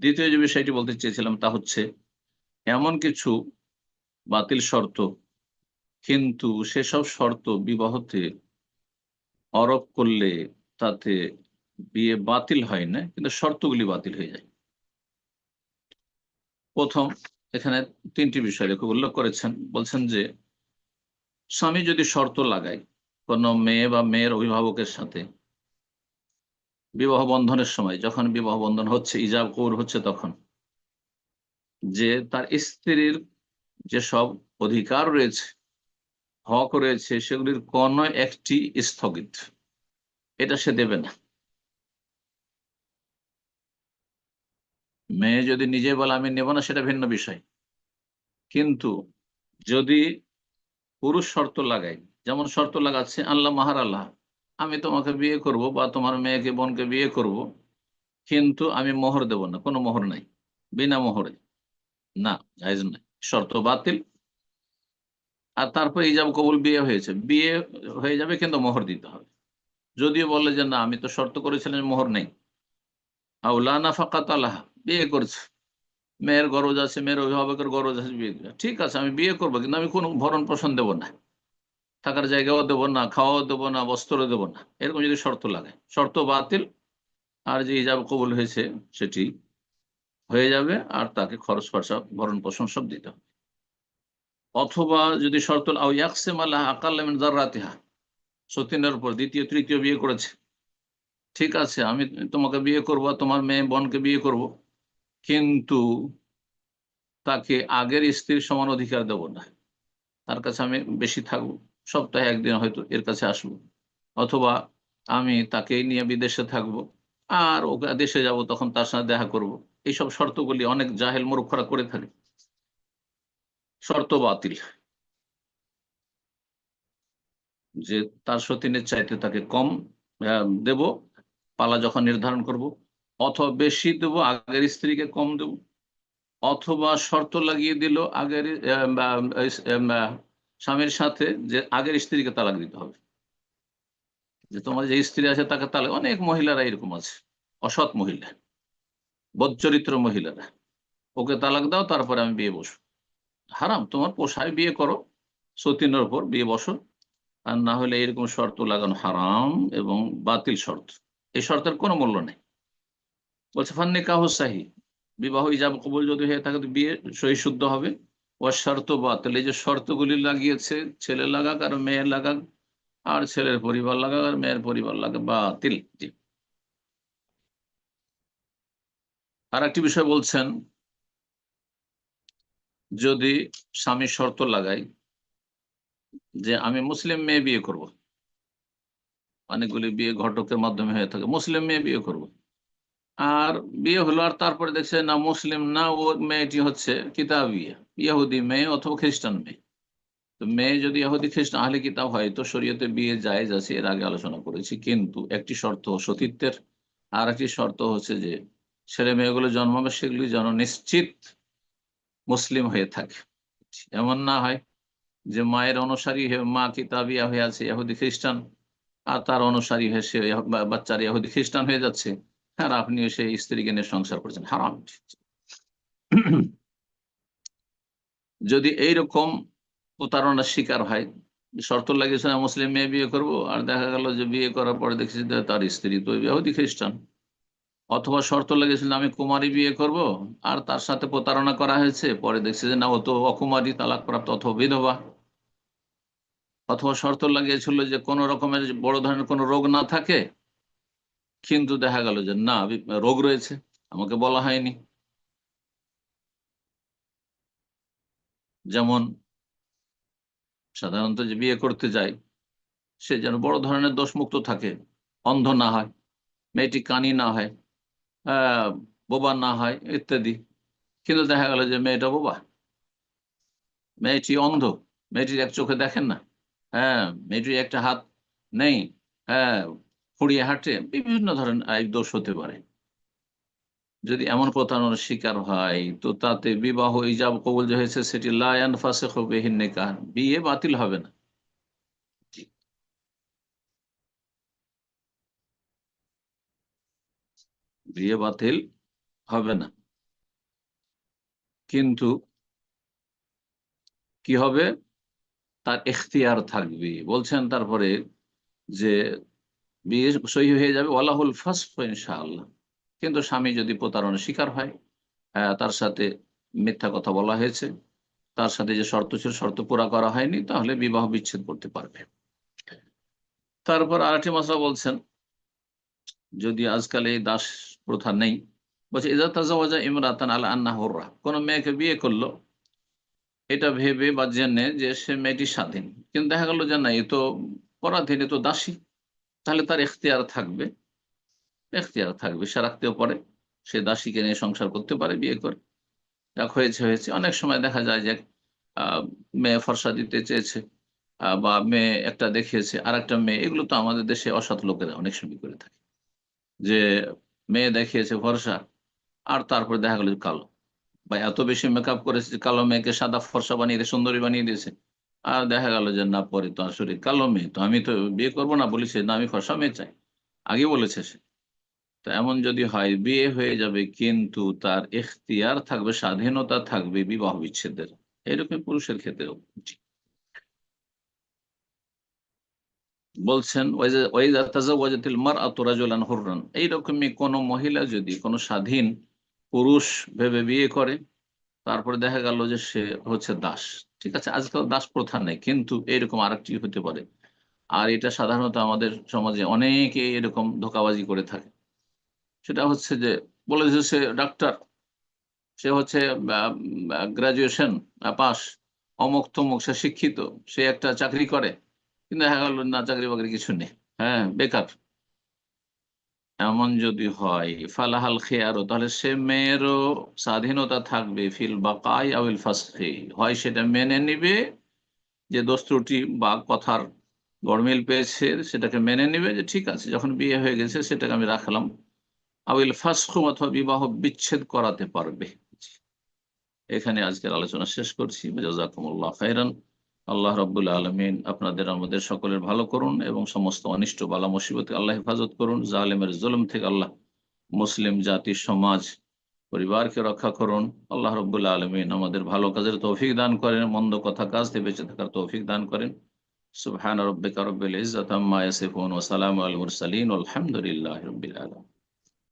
দ্বিতীয় যে বিষয়টি বলতে চেয়েছিলাম তা হচ্ছে, এমন কিছু বাতিল শর্ত, কিন্তু সেসব শর্ত বিবাহতে অরোপ করলে তাতে বিয়ে বাতিল হয় না, কিন্তু শর্তগুলি বাতিল হয়ে যায়। প্রথম, এখানে তিনটি বিষয় লেখক উল্লেখ করেছেন। বলছেন যে, স্বামী যদি শর্ত লাগায় কোনো মেয়ে বা মেয়ের অভিভাবকের সাথে বিবাহ বন্ধনের সময়, যখন বিবাহ বন্ধন হচ্ছে, ইজাব কৌর হচ্ছে তখন, যে তার স্ত্রীর যে সব অধিকার রয়েছে, হক রয়েছে, সেগুলির কোন একটি স্থগিত, এটা সে দেবে না। মেয়ে যদি নিজে বলে, আমি নেব না, সেটা ভিন্ন বিষয়। কিন্তু যদি পুরুষ শর্ত লাগায়, যেমন শর্ত লাগাচ্ছে, আল্লাহ, মাহার আল্লাহ। আমি তোমাকে বিয়ে করব বা তোমার মেয়েকে, বোনকে বিয়ে করব, কিন্তু আমি মোহর দেব না। কোনো মোহর নাই, বিনা মোহরে। না, জায়জ নাই। শর্ত বাতিল। আর তারপর ইজাব কবুল বিয়ে হয়েছে। বিয়ে হয়ে যাবে, কিন্তু মোহর দিতে হবে। যদিও বলে যে, না, আমি তো শর্ত করেছিলাম মোহর নেই। আউলানা ফাকাত আল্লাহ বিয়ে করছে। মেয়ের গরজ আছে, মেয়ের অভিভাবকের গরজ আছে, বিয়ে ঠিক আছে, আমি বিয়ে করব, কিন্তু আমি কোনো ভরণ পোষণ দেবো না। থাকার জায়গাও দেবো না, খাওয়াও দেবো না বস্ত্র দেবো না। এরকম যদি শর্ত লাগে। শর্ত বাতিল, আর যে ইজাব কবুল হয়েছে সেটি হয়ে যাবে, আর তাকে খরচ খরচা, ভরণ পোষণ সব দিতে হবে। অথবা যদি শর্ত জার্রাতিহা সতীনের উপর দ্বিতীয়, তৃতীয় বিয়ে করেছে। ঠিক আছে, আমি তোমাকে বিয়ে করব, তোমার মেয়ে বোনকে বিয়ে করব, কিন্তু তাকে আগের স্ত্রীর সমান অধিকার দেব না। তার কাছে আমি বেশি থাকব। সপ্তাহে একদিন হয়তো এর কাছে আসব। অথবা আমি তাকে নিয়ে বিদেশে থাকব, আর ওকে দেশে যাব, তখন তার সাথে দেখা করব। এইসব শর্তগুলি অনেক জাহেল মূর্খরা করে থাকে। শর্ত বাতিল। যে তার সতীনের চাইতে তাকে কম দেব, পালা যখন নির্ধারণ করব, অথবা বেশি দেব, আগের স্ত্রীকে কম দেব, অথবা শর্ত লাগিয়ে দিল আগের স্বামীর সাথে যে আগের স্ত্রীকে তালাক দিতে হবে। যে তোমার যে স্ত্রী আছে তাকে তালাক অনেক মহিলারা এরকম আছে। অসৎ মহিলা। বদচরিত্র মহিলারা। ওকে তালাক দাও, তারপরে আমি বিয়ে বসবো। হারাম, তোমার পোষায় বিয়ে করো। সতীনের ওপর বিয়ে বসো। আর না হলে এরকম শর্ত লাগানো হারাম এবং বাতিল শর্ত। এই শর্তের কোনো মূল্য নেই। বলছে ফান্নি কাহ সাহি। বিবাহ ইজাব কবল যদি হয়ে থাকে বিয়ে সহি শুদ্ধ হবে। ও শর্ত বাতিল এই যে শর্তগুলি লাগিয়েছে, ছেলে লাগাক আর মেয়ে লাগাক, আর ছেলের পরিবার লাগাক আর মেয়ের পরিবার লাগাক, বাতিল। জি। আর একটি বিষয় বলছেন, যদি স্বামী শর্ত লাগাই যে আমি মুসলিম মেয়ে বিয়ে করব, অনেকগুলি বিয়ে ঘটকের মাধ্যমে হয়ে থাকে, মুসলিম মেয়ে বিয়ে করব আর বিয়ে হলো, আর তারপরে দেখছে, না মুসলিম, না ও মেয়েটি হচ্ছে কিতাব বিয়ে ইহুদি মেয়ে অথবা খ্রিস্টান মেয়ে। তো মেয়ে যদি ইহুদি, খ্রিস্টান, আহলে কিতাব হয়, তো শরীয়তে বিয়ে যায় যাচ্ছে এর আগে আলোচনা করেছি। কিন্তু একটি শর্ত সতীত্বের, আর একটি শর্ত হচ্ছে যে ছেলে মেয়েগুলো জন্মাবে, সেগুলি যেন নিশ্চিত মুসলিম হয়ে থাকে। এমন না হয় যে মায়ের অনুসারী হয়ে, মা কিতাবিয়া হয়ে আছে ইহুদি, খ্রিস্টান, আর তার অনুসারী হয়ে সে বাচ্চার ইহুদি, খ্রিস্টান হয়ে যাচ্ছে। আর আপনিও সেই স্ত্রীকে নিয়ে সংসার করছেন, হারাম। যদি এইরকম প্রতারণার শিকার হয়, শর্ত লাগিয়েছে না মুসলিম মেয়ে বিয়ে করব, আর দেখা গেল যে বিয়ে করার পরে দেখছি তার স্ত্রী তো ইহুদি খ্রিস্টান। অথবা শর্ত লেগেছিল আমি কুমারী বিয়ে করব, আর তার সাথে প্রতারণা করা হয়েছে, পরে দেখছি যে না, ও তো অকুমারী তালাক প্রাপ্ত অথবা বিধবা। অথবা শর্ত লাগিয়েছিল যে কোনো রকমের বড় ধরনের কোনো রোগ না থাকে কিন্তু দেখা গেল যে, না রোগ রয়েছে, আমাকে বলা হয়নি। যেমন সাধারণত যে বিয়ে করতে যায় সে যেন বড় ধরনের দোষমুক্ত থাকে, অন্ধ না হয়, মেয়েটি কানি না হয় বোবা না হয়, ইত্যাদি। কিন্তু দেখা গেল যে মেয়েটা বোবা। মেয়েটি অন্ধ, মেয়েটির এক চোখে দেখেন না। হ্যাঁ মেয়েটির একটা হাত নেই হ্যাঁ ফুড়িয়ে হাঁটে বিভিন্ন ধরনের দোষ হতে পারে। যদি এমন প্রতারণার শিকার হয় তো তাতে বিবাহ ইজাব কবুল যে হয়েছে সেটি লায়ান ফাঁসে হবে হিন্নেকার বিয়ে বাতিল হবে না। বিয়ে বাতিল হবে না। কিন্তু কি হবে? তার এখতিয়ার থাকবে। বলছেন তারপরে যে বিয়ে সহি হয়ে যাবে, ওয়ালাহুল ইনশাআল্লাহ। কিন্তু স্বামী যদি প্রতারণার শিকার হয় তার সাথে মিথ্যা কথা বলা হয়েছে, তার সাথে যে শর্ত ছিল, শর্ত পুরা করা হয়নি, তাহলে বিবাহ বিচ্ছেদ করতে পারবে। তারপর আরেকটি মশলা বলছেন, যদি আজকাল এই দাস প্রথা নেই, বলছে ইজা তাজাওয়াজা ইমরাতান আলা আন্না হররা। কোন মেয়েকে বিয়ে করল, এটা ভেবে বা জেনে যে সে মেয়েটি স্বাধীন। কিন্তু দেখা গেল যে না, এ তো পরাধীন, এ তো দাসী। তাহলে তার এখতিয়ার থাকবে। এখতিয়ার থাকবে, সে রাখতেও পারে। সে দাসীকে নিয়ে সংসার করতে পারে, বিয়ে করে। যাক হয়েছে হয়েছে। অনেক সময় দেখা যায় যে মেয়ে ফর্সা দিতে চেয়েছে বা মেয়ে একটা দেখিয়েছে আর একটা মেয়ে। এগুলো তো আমাদের দেশে অসৎ লোকেরা অনেক সময় করে থাকে। যে মেয়ে দেখিয়েছে ভরসা আর তারপরে দেখা গেল কালো। বা এত বেশি মেকআপ করেছে যে কালো মেয়েকে সাদা ফর্সা বানিয়ে দিয়ে, সুন্দরী বানিয়ে দিয়েছে। আর দেখা গেল যে, না, পরে তো আসলে কালো মেয়ে, তো আমি তো বিয়ে করব না। বলেছে, না, আমি ফর্সা মেয়ে চাই। আগে বলেছে সে। তো এমন যদি হয়, বিয়ে হয়ে যাবে, কিন্তু তার এখতিয়ার থাকবে, স্বাধীনতা থাকবে বিবাহ বিচ্ছেদের। এরকম পুরুষের ক্ষেত্রেও। বলছেন এইরকমই কোন মহিলা যদি কোনো স্বাধীন পুরুষ ভেবে বিয়ে করে তারপরে দেখা গেল যে সে হচ্ছে দাস, ঠিক আছে? আজকাল দাস প্রথা নেই, কিন্তু এরকম আরেকটি হতে পারে। আর এটা সাধারণত আমাদের সমাজে অনেকে এরকম ধোকাবাজি করে থাকে। সেটা হচ্ছে যে, বলে যে সে ডাক্তার, সে হচ্ছে গ্রাজুয়েশন পাস অমুক তমুক, সে শিক্ষিত, সে একটা চাকরি করে, কিন্তু দেখা গেল না চাকরি বাকরি কিছু নেই। হ্যাঁ বেকার। এমন যদি হয়, ফালাহাল খেয়ারও তাহলে সে মেয়েরও স্বাধীনতা থাকবে, ফিল বা কাই আউল ফাসখি হয় সেটা মেনে নিবে, যে দোষ ত্রুটি বা কথার গড়মিল পেয়েছে, সেটাকে মেনে নিবে, যে ঠিক আছে, যখন বিয়ে হয়ে গেছে, সেটাকে আমি রাখলাম। আউল ফাসখুম অথবা বিবাহ বিচ্ছেদ করাতে পারবে। এখানে আজকের আলোচনা শেষ করছি। জাজাকুমুল্লাহ খাইরান আল্লাহ রব্বুল আলমিন আপনাদের আমাদের সকলের ভালো করুন এবং সমস্ত অনিষ্ট, বালা, মুসিবতে আল্লাহ হেফাজত করুন। জালেমের জুলুম থেকে আল্লাহ মুসলিম, জাতি, সমাজ, পরিবারকে রক্ষা করুন। আল্লাহ রব্বুল্লাহ আলমিন আমাদের ভালো কাজের তৌফিক দান করেন, মন্দ কথা কাজ থেকে বেঁচে থাকার তৌফিক দান করেন। সুবহান রব্বিকা রব্বিল ইজ্জাত আম্মা ইয়াসিফুন ওয়া সালামু আল মুরসালিন। আলহামদুলিল্লাহি রাব্বিল আলামিন।